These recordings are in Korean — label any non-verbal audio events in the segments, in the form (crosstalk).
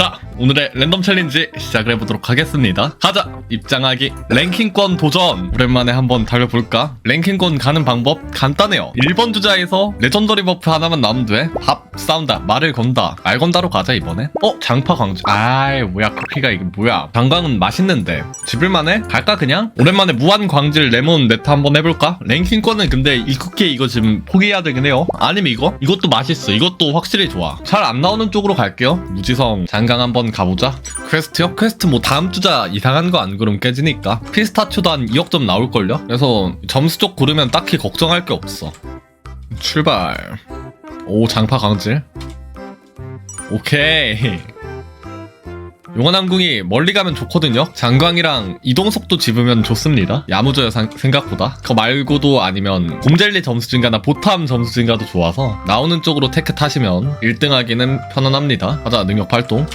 자, 오늘의 랜덤 챌린지 시작을 해보도록 하겠습니다. 가자! 입장하기 랭킹권 도전! 오랜만에 한번 달려볼까? 랭킹권 가는 방법 간단해요. 1번 주자에서 레전더리 버프 하나만 나오면 돼. 밥 싸운다, 말을 건다. 말 건다로 가자, 이번에. 어? 장파 광주. 아이, 뭐야, 쿠키가 이게 뭐야. 장광은 맛있는데. 집을만해? 갈까, 그냥? 오랜만에 무한 광질 레몬 네타 한번 해볼까? 랭킹권은 근데 이 쿠키 이거 지금 포기해야 되긴 해요. 아니면 이거? 이것도 맛있어. 이것도 확실히 좋아. 잘 안 나오는 쪽으로 갈게요. 무지성 장강 한번 가보자. 퀘스트요? 퀘스트 뭐 다음 주자 이상한 거 안 그럼 깨지니까. 피스타치오도 한 2억 점 나올걸요? 그래서 점수 쪽 고르면 딱히 걱정할 게 없어. 출발. 오, 장파 강질. 오케이. 용원항궁이 멀리 가면 좋거든요. 장광이랑 이동 속도 집으면 좋습니다. 야무져요 상- 생각보다. 그거 말고도 아니면 곰젤리 점수 증가나 보탐 점수 증가도 좋아서 나오는 쪽으로 테크 타시면 1등 하기는 편안합니다. 가자 능력 발동.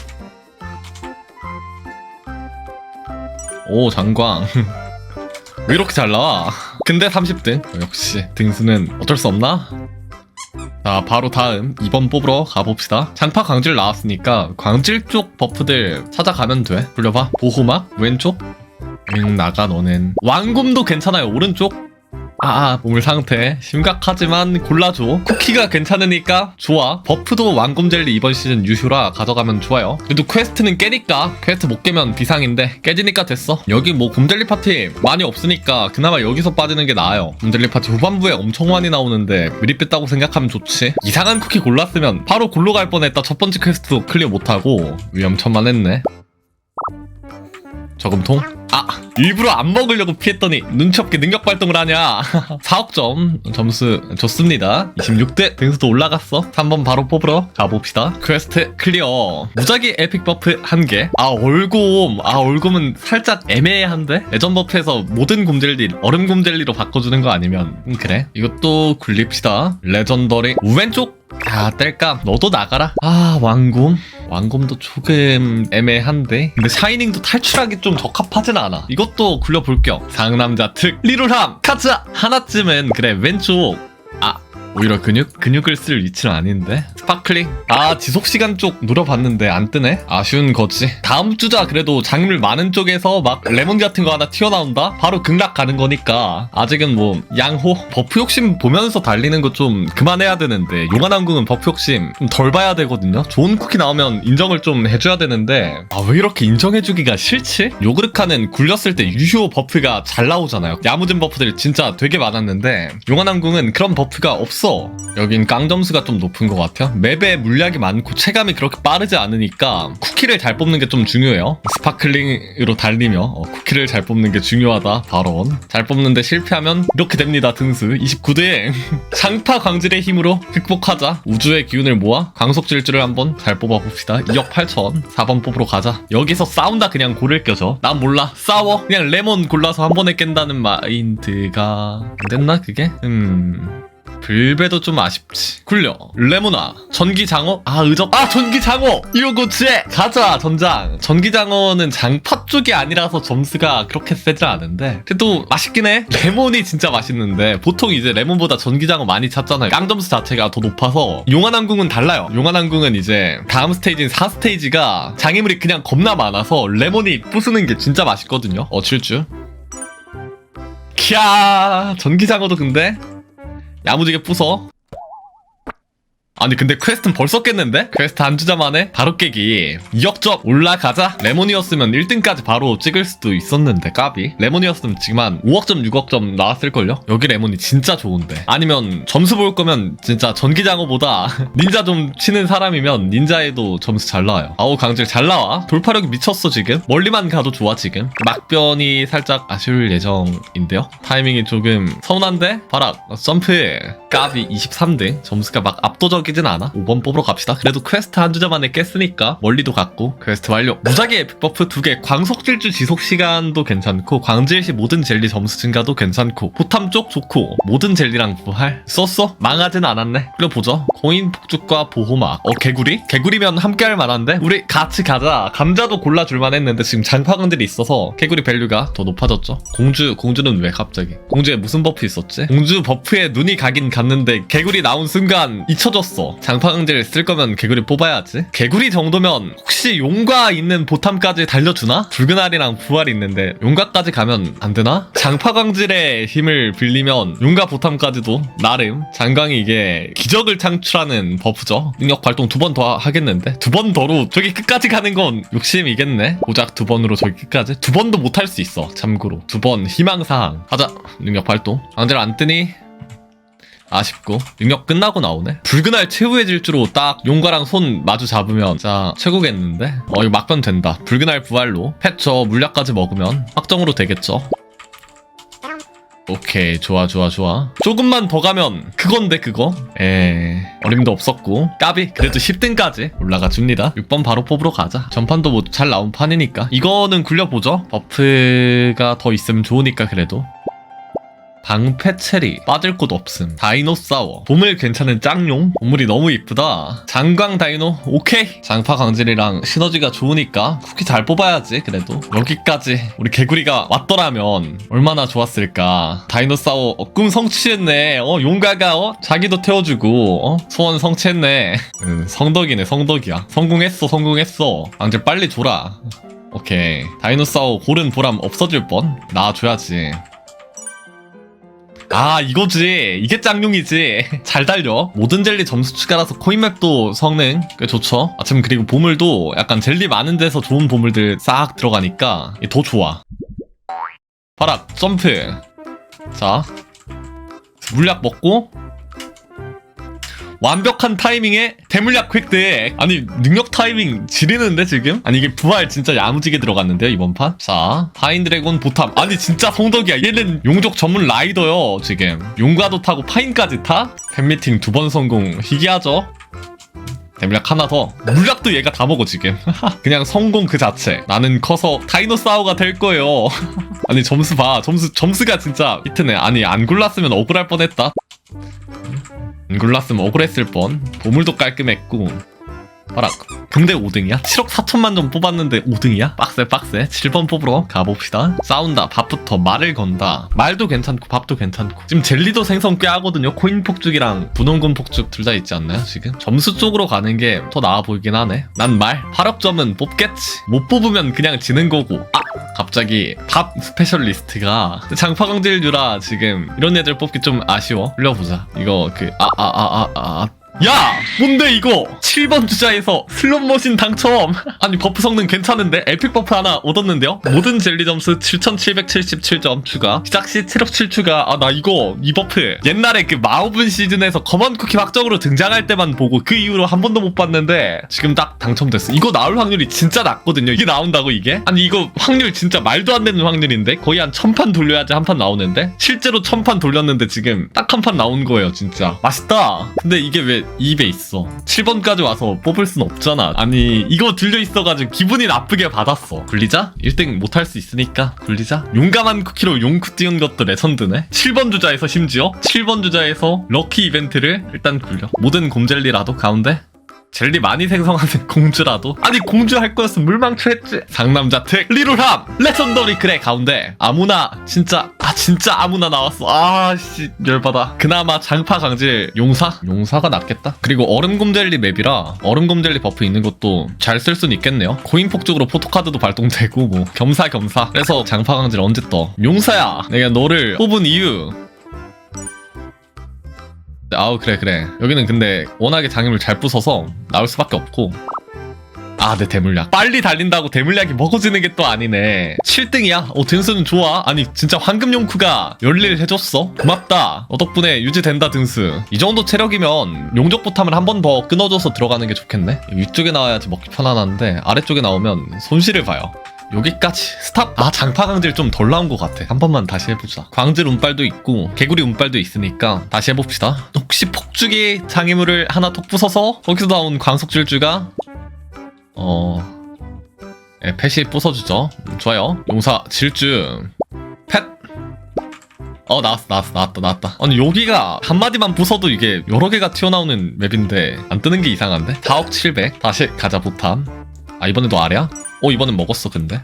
오 장광. (laughs) 왜 이렇게 잘 나와? 근데 30등. 역시 등수는 어쩔 수 없나? 자, 바로 다음 2번 뽑으러 가봅시다. 장파 광질 나왔으니까 광질 쪽 버프들 찾아가면 돼. 돌려봐. 보호막 왼쪽. 응 나가 너넨. 왕금도 괜찮아요. 오른쪽. 아, 아, 몸을 상태 심각하지만 골라줘. 쿠키가 괜찮으니까 좋아. 버프도 왕금 젤리 이번 시즌 유효라 가져가면 좋아요. 그래도 퀘스트는 깨니까 퀘스트 못 깨면 비상인데 깨지니까 됐어. 여기 뭐 곰젤리 파티 많이 없으니까 그나마 여기서 빠지는 게 나아요. 곰젤리 파티 후반부에 엄청 많이 나오는데 미리 뺐다고 생각하면 좋지. 이상한 쿠키 골랐으면 바로 골로 갈 뻔했다. 첫 번째 퀘스트도 클리어 못하고 위험천만했네. 저금통? 아 일부러 안 먹으려고 피했더니 눈치 없게 능력 발동을 하냐. (laughs) 4억 점. 점수 좋습니다. 26대 등수도 올라갔어. 3번 바로 뽑으러 가봅시다. 퀘스트 클리어. 무작위 에픽 버프 1개. 아 얼곰. 아 얼곰은 살짝 애매한데? 레전 버프에서 모든 곰젤리 얼음 곰젤리로 바꿔주는 거 아니면 음, 그래. 이것도 굴립시다. 레전더리 왼쪽. 아 뗄까 너도 나가라. 아 왕곰 왕곰도 조금 애매한데. 근데 샤이닝도 탈출하기 좀 적합하진 않아. 이것도 굴려볼게요. 상남자 특 리룰함! 카츠아 하나쯤은 그래 왼쪽. 아 오히려 근육? 근육을 쓸 위치는 아닌데? 스파클링. 아 지속시간 쪽 노려봤는데 안 뜨네? 아쉬운 거지. 다음 주자 그래도 작물 많은 쪽에서 막 레몬 같은 거 하나 튀어나온다? 바로 극락 가는 거니까. 아직은 뭐 양호? 버프 욕심 보면서 달리는 거 좀 그만해야 되는데 용한항궁은 버프 욕심 좀 덜 봐야 되거든요. 좋은 쿠키 나오면 인정을 좀 해줘야 되는데. 아 왜 이렇게 인정해주기가 싫지? 요그르카는 굴렸을 때 유효 버프가 잘 나오잖아요. 야무진 버프들 진짜 되게 많았는데 용한항궁은 그런 버프가 없어 여긴 깡 점수가 좀 높은 것 같아요. 맵에 물약이 많고 체감이 그렇게 빠르지 않으니까 쿠키를 잘 뽑는 게 좀 중요해요. 스파클링으로 달리며 어, 쿠키를 잘 뽑는 게 중요하다 발언. 잘 뽑는데 실패하면 이렇게 됩니다 등수. 29대 장파 (laughs) 광질의 힘으로 극복하자. 우주의 기운을 모아 광속 질주를 한번 잘 뽑아봅시다. 2억 8천. 4번 뽑으러 가자. 여기서 싸운다 그냥 고를 껴져 난 몰라. 싸워. 그냥 레몬 골라서 한 번에 깬다는 마인드가 안 됐나 그게? 음... 불배도 좀 아쉽지. 굴려. 레모나. 전기장어? 아 의적 아 전기장어! 이거고치 가자 전장. 전기장어는 장파 쪽이 아니라서 점수가 그렇게 세지 않은데. 그래도 맛있긴 해. 레몬이 진짜 맛있는데 보통 이제 레몬보다 전기장어 많이 찾잖아요. 깡 점수 자체가 더 높아서 용한항궁은 달라요. 용한항궁은 이제 다음 스테이지인 4스테이지가 장애물이 그냥 겁나 많아서 레몬이 부수는 게 진짜 맛있거든요. 어 칠주. 캬 전기장어도 근데 야무지게 부숴. 아니 근데 퀘스트는 벌써 깼는데? 퀘스트 한 주자 만에 바로 깨기. 2억점 올라가자. 레몬이었으면 1등까지 바로 찍을 수도 있었는데 까비. 레몬이었으면 지금 한 5억점 6억점 나왔을걸요? 여기 레몬이 진짜 좋은데. 아니면 점수 볼 거면 진짜 전기장어보다 (laughs) 닌자 좀 치는 사람이면 닌자에도 점수 잘 나와요. 아우 강질 잘 나와. 돌파력이 미쳤어 지금. 멀리만 가도 좋아 지금. 막변이 살짝 아쉬울 예정인데요. 타이밍이 조금 서운한데? 바락 점프 까비 23등. 점수가 막 압도적 이진 않아? 5번 뽑으러 갑시다. 그래도 퀘스트 한 주자 만에 깼으니까 멀리도 갔고 퀘스트 완료. 무작위 에픽 버프 2개. 광속질주 지속시간도 괜찮고 광질시 모든 젤리 점수 증가도 괜찮고 포탐 쪽 좋고 모든 젤리랑 부활 썼어? 망하진 않았네. 그려보죠. 코인 폭죽과 보호막. 어 개구리? 개구리면 함께 할 만한데? 우리 같이 가자. 감자도 골라줄만 했는데 지금 장파근들이 있어서 개구리 밸류가 더 높아졌죠. 공주 공주는 왜 갑자기? 공주에 무슨 버프 있었지? 공주 버프에 눈이 가긴 갔는데 개구리 나온 순간 잊혀졌어 뽑았어. 장파강질 쓸 거면 개구리 뽑아야지. 개구리 정도면 혹시 용과 있는 보탐까지 달려주나? 붉은 알이랑 부활이 있는데 용과까지 가면 안 되나? 장파강질의 힘을 빌리면 용과 보탐까지도 나름 장강이 이게 기적을 창출하는 버프죠. 능력 발동 두 번 더 하겠는데 두 번 더로 저기 끝까지 가는 건 욕심이겠네. 고작 두 번으로 저기 끝까지 두 번도 못 할 수 있어. 참고로 두 번 희망사항 하자. 능력 발동. 강질 안 뜨니? 아쉽고. 능력 끝나고 나오네? 붉은 알 최후의 질주로 딱 용과랑 손 마주 잡으면 자 최고겠는데? 어 이거 막변 된다. 붉은 알 부활로 패쳐 물약까지 먹으면 확정으로 되겠죠? 오케이. 좋아 좋아 좋아. 조금만 더 가면 그건데 그거? 에 어림도 없었고. 까비. 그래도 10등까지 올라가 줍니다. 6번 바로 뽑으러 가자. 전판도 뭐 잘 나온 판이니까. 이거는 굴려보죠. 버프가 더 있으면 좋으니까 그래도 방패 체리 빠질 곳 없음 다이노사워. 보물 괜찮은 짱용? 보물이 너무 이쁘다. 장광 다이노? 오케이. 장파 강질이랑 시너지가 좋으니까 쿠키 잘 뽑아야지 그래도. 여기까지 우리 개구리가 왔더라면 얼마나 좋았을까. 다이노사워 어, 꿈 성취했네. 어 용가가 어 자기도 태워주고 어 소원 성취했네. 음, 성덕이네 성덕이야. 성공했어 성공했어. 강질 빨리 줘라. 오케이. 다이노사워 고른 보람 없어질 뻔. 나와줘야지 아 이거지. 이게 짱용이지. (laughs) 잘 달려. 모든 젤리 점수 추가라서 코인맵도 성능 꽤 좋죠. 아참 그리고 보물도 약간 젤리 많은 데서 좋은 보물들 싹 들어가니까 더 좋아. 바락 점프. 자. 물약 먹고 완벽한 타이밍에 대물약 획득 아니 능력 타이밍 지리는데 지금? 아니 이게 부활 진짜 야무지게 들어갔는데요 이번 판? 자 파인 드래곤 보탐 아니 진짜 성덕이야. 얘는 용족 전문 라이더요 지금. 용과도 타고 파인까지 타? 팬미팅 두 번 성공. 희귀하죠? 대물약 하나 더. 물약도 얘가 다 먹어 지금. (laughs) 그냥 성공 그 자체. 나는 커서 다이노사우가 될 거예요. (laughs) 아니 점수 봐. 점수 점수가 진짜 히트네. 아니 안 골랐으면 억울할 뻔했다 안 골랐으면 억울했을 뻔. 보물도 깔끔했고 봐라. 근데 5등이야? 7억 4천만 점 뽑았는데 5등이야? 빡세 빡세. 7번 뽑으러 가봅시다. 싸운다. 밥부터 말을 건다. 말도 괜찮고 밥도 괜찮고. 지금 젤리도 생성 꽤 하거든요. 코인 폭죽이랑 분홍군 폭죽 둘 다 있지 않나요 지금? 점수 쪽으로 가는 게 더 나아 보이긴 하네. 난 말 8억 점은 뽑겠지. 못 뽑으면 그냥 지는 거고. 아 갑자기 밥 스페셜리스트가 장파강질류라 지금. 이런 애들 뽑기 좀 아쉬워. 흘려보자. 이거 그 아 아 아 아아 야! 뭔데 이거! 7번 주자에서 슬롯머신 당첨! (laughs) 아니 버프 성능 괜찮은데? 에픽 버프 하나 얻었는데요? 모든 젤리 점수 7777점 추가 시작 시 체력 7 추가 아 나 이거 이 버프 옛날에 그 마오분 시즌에서 검은 쿠키 확정으로 등장할 때만 보고 그 이후로 한 번도 못 봤는데 지금 딱 당첨됐어 이거 나올 확률이 진짜 낮거든요 이게 나온다고 이게? 아니 이거 확률 진짜 말도 안 되는 확률인데? 거의 한 천판 돌려야지 한 판 나오는데? 실제로 천판 돌렸는데 지금 딱 한 판 나온 거예요 진짜 맛있다 근데 이게 왜 입에 있어. 7번까지 와서 뽑을 순 없잖아. 아니 이거 들려 있어가지고 기분이 나쁘게 받았어. 굴리자? 1등 못할 수 있으니까 굴리자. 용감한 쿠키로 용쿠 띄운 것도 레전드네. 7번 주자에서 심지어? 7번 주자에서 럭키 이벤트를 일단 굴려. 모든 곰젤리라도 가운데 젤리 많이 생성하는 (laughs) 공주라도? 아니 공주 할 거였으면 물망초 했지. 상남자 특 리롤함. 레전더리 그래 가운데. 아무나 진짜 아 진짜 아무나 나왔어. 아씨 열받아. 그나마 장파 강질 용사? 용사가 낫겠다. 그리고 얼음곰 젤리 맵이라 얼음곰 젤리 버프 있는 것도 잘쓸 수는 있겠네요. 코인 폭죽으로 포토카드도 발동되고 뭐 겸사겸사. 그래서 장파 강질 언제 떠? 용사야 내가 너를 뽑은 이유 아우 그래 그래 여기는 근데 워낙에 장애물 잘 부숴서 나올 수밖에 없고 아, 내 대물약. 빨리 달린다고 대물약이 먹어지는 게 또 아니네. 7등이야. 어, 등수는 좋아. 아니, 진짜 황금 용쿠가 열일 해줬어. 고맙다. 너 덕분에 유지된다, 등수. 이 정도 체력이면 용적 보탐을 한 번 더 끊어줘서 들어가는 게 좋겠네. 위쪽에 나와야지 먹기 편안한데, 아래쪽에 나오면 손실을 봐요. 여기까지. 스탑. 아 장파 강질 좀 덜 나온 것 같아. 한 번만 다시 해보자. 광질 운빨도 있고 개구리 운빨도 있으니까 다시 해봅시다. 혹시 폭죽이 장애물을 하나 톡 부숴서 거기서 나온 광석질주가? 어 예, 펫이 부숴주죠. 음, 좋아요. 용사 질주. 펫. 어 나왔어 나왔어 나왔다 나왔다. 아니 여기가 한마디만 부숴도 이게 여러 개가 튀어나오는 맵인데 안 뜨는 게 이상한데? 4억 700 다시 가자 보탐 아 이번에도 아래야? 어 이번엔 먹었어 근데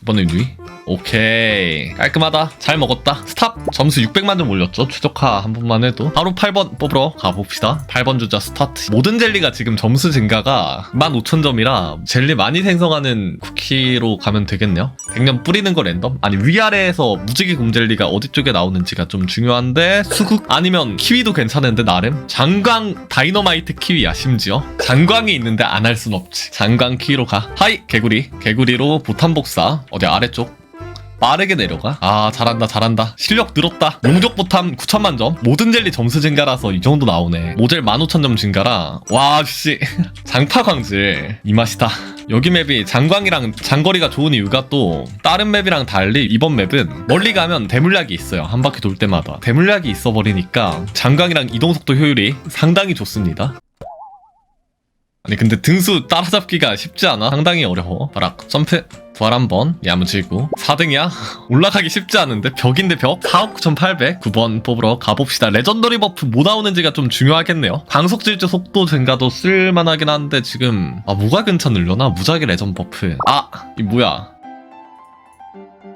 이번엔 누이? 오케이. 깔끔하다. 잘 먹었다. 스탑. 점수 600만 점 올렸죠. 최적화 한 번만 해도. 바로 8번 뽑으러 가봅시다. 8번 주자 스타트. 모든 젤리가 지금 점수 증가가 15,000점이라 젤리 많이 생성하는 쿠키로 가면 되겠네요. 100년 뿌리는 거 랜덤? 아니 위아래에서 무지개 곰젤리가 어디 쪽에 나오는지가 좀 중요한데 수국. 아니면 키위도 괜찮은데 나름? 장광 다이너마이트 키위야 심지어. 장광이 있는데 안 할 순 없지. 장광 키위로 가. 하이 개구리. 개구리로 보탄 복사. 어디 아래쪽 빠르게 내려가. 아, 잘한다, 잘한다. 실력 늘었다. 용족 보탐 9천만 점. 모든 젤리 점수 증가라서 이 정도 나오네. 모젤 15,000점 증가라. 와, 씨. (laughs) 장파 광질. 이 맛이다. 여기 맵이 장광이랑 장거리가 좋은 이유가 또 다른 맵이랑 달리 이번 맵은 멀리 가면 대물약이 있어요. 한 바퀴 돌 때마다. 대물약이 있어 버리니까 장광이랑 이동 속도 효율이 상당히 좋습니다. 아니 근데 등수 따라잡기가 쉽지 않아? 상당히 어려워. 바락 점프 부활 한번 야무지고. 4등이야? (laughs) 올라가기 쉽지 않은데? 벽인데 벽? 4억 9,800 9번 뽑으러 가봅시다. 레전더리 버프 뭐 나오는지가 좀 중요하겠네요. 방석 질주 속도 증가도 쓸만하긴 한데 지금 아 뭐가 괜찮으려나? 무작위 레전 버프. 아 이 뭐야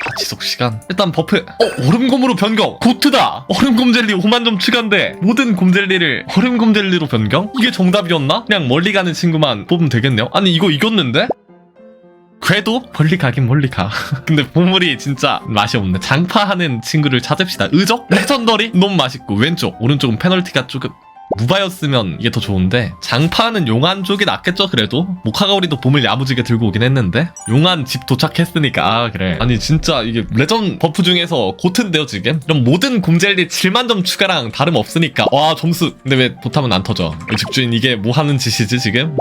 아, 지속 시간? 일단 버프. 어 얼음곰으로 변경. 고트다. 얼음곰 젤리 5만 점 추가인데 모든 곰젤리를 얼음곰 젤리로 변경? 이게 정답이었나? 그냥 멀리 가는 친구만 뽑으면 되겠네요. 아니 이거 이겼는데? 그래도 멀리 가긴 멀리 가. (laughs) 근데 보물이 진짜 맛이 없네. 장파하는 친구를 찾읍시다. 의적? 레전더리? 너무 맛있고. 왼쪽 오른쪽은 페널티가 조금 무바였으면 이게 더 좋은데 장파는 용안 쪽이 낫겠죠 그래도? 모카가오리도 봄을 야무지게 들고 오긴 했는데 용안 집 도착했으니까 아 그래. 아니 진짜 이게 레전 버프 중에서 고트인데요 지금? 그럼 모든 곰젤리 7만 점 추가랑 다름없으니까. 와 점수. 근데 왜 보탐은 안 터져? 이 집주인 이게 뭐 하는 짓이지 지금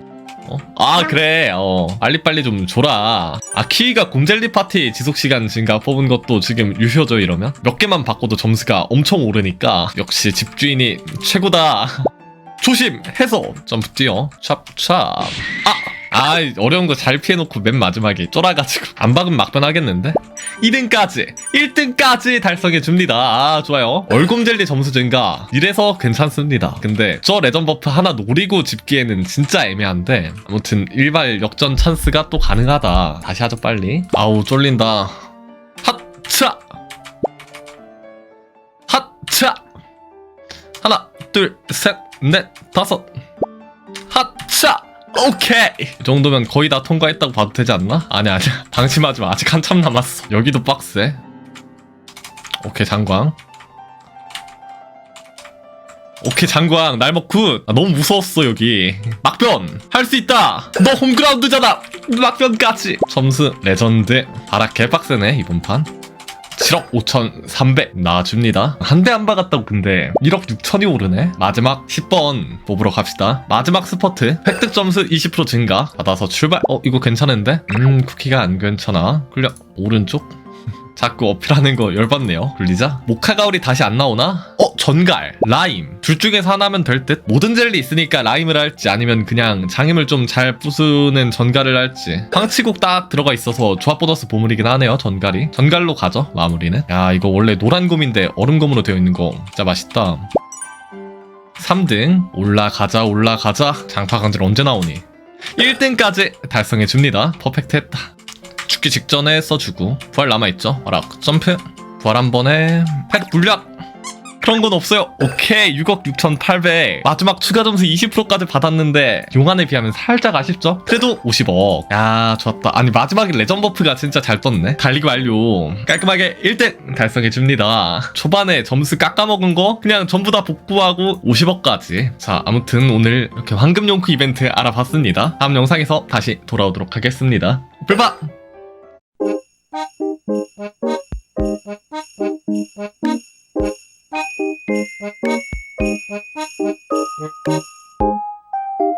어? 아 그래. 어. 빨리빨리 좀 줘라. 아 키위가 곰젤리 파티 지속시간 증가 뽑은 것도 지금 유효죠 이러면? 몇 개만 바꿔도 점수가 엄청 오르니까. 역시 집주인이 최고다. (laughs) 조심 해서 점프 뛰어. 찹찹. 아! 아 어려운 거 잘 피해놓고 맨 마지막에 쫄아가지고. 안 박으면 막변하겠는데? 2등까지 1등까지 달성해 줍니다. 아 좋아요. 얼곰젤리 점수 증가. 이래서 괜찮습니다. 근데 저 레전 버프 하나 노리고 집기에는 진짜 애매한데 아무튼 일발 역전 찬스가 또 가능하다. 다시 하죠 빨리. 아우 쫄린다. 핫차 핫차 하나 둘 셋 넷 다섯! 핫차 오케이. 이 정도면 거의 다 통과했다고 봐도 되지 않나? 아니 아니야. (laughs) 방심하지 마. 아직 한참 남았어. 여기도 빡세. 오케이 장광. 오케이 장광. 날먹 굿 아, 너무 무서웠어 여기. 막변! 할 수 있다! 너 홈그라운드잖아! 막변까지! 점수 레전드. 바락 개빡세네 이번 판 7억 5,300 나와줍니다. 한 대 안 박았다고 근데 1억 6천이 오르네. 마지막 10번 뽑으러 갑시다. 마지막 스퍼트 획득 점수 20% 증가 받아서 출발. 어 이거 괜찮은데? 음 쿠키가 안 괜찮아. 끌려 오른쪽. 자꾸 어필하는 거 열받네요. 굴리자. 모카가오리 다시 안 나오나? 어 전갈, 라임 둘 중에서 하나면 될 듯. 모든 젤리 있으니까 라임을 할지 아니면 그냥 장임을 좀 잘 부수는 전갈을 할지. 황치국 딱 들어가 있어서 조합 보너스 보물이긴 하네요. 전갈이. 전갈로 가죠. 마무리는. 야 이거 원래 노란 곰인데 얼음 곰으로 되어 있는 거 진짜 맛있다. 3등 올라가자 올라가자 장파 강질 언제 나오니 1등까지 달성해 줍니다 퍼펙트 했다 죽기 직전에 써주고 부활 남아있죠? 와락 점프. 부활 한 번에 팩 불락 그런 건 없어요. 오케이 6억 6,800 마지막 추가 점수 20%까지 받았는데 용안에 비하면 살짝 아쉽죠? 그래도 50억. 야 좋았다. 아니 마지막에 레전 버프가 진짜 잘 떴네. 달리기 완료. 깔끔하게 1등 달성해 줍니다. 초반에 점수 깎아먹은 거 그냥 전부 다 복구하고 50억까지. 자 아무튼 오늘 이렇게 황금 용크 이벤트 알아봤습니다. 다음 영상에서 다시 돌아오도록 하겠습니다. 불 Thank you.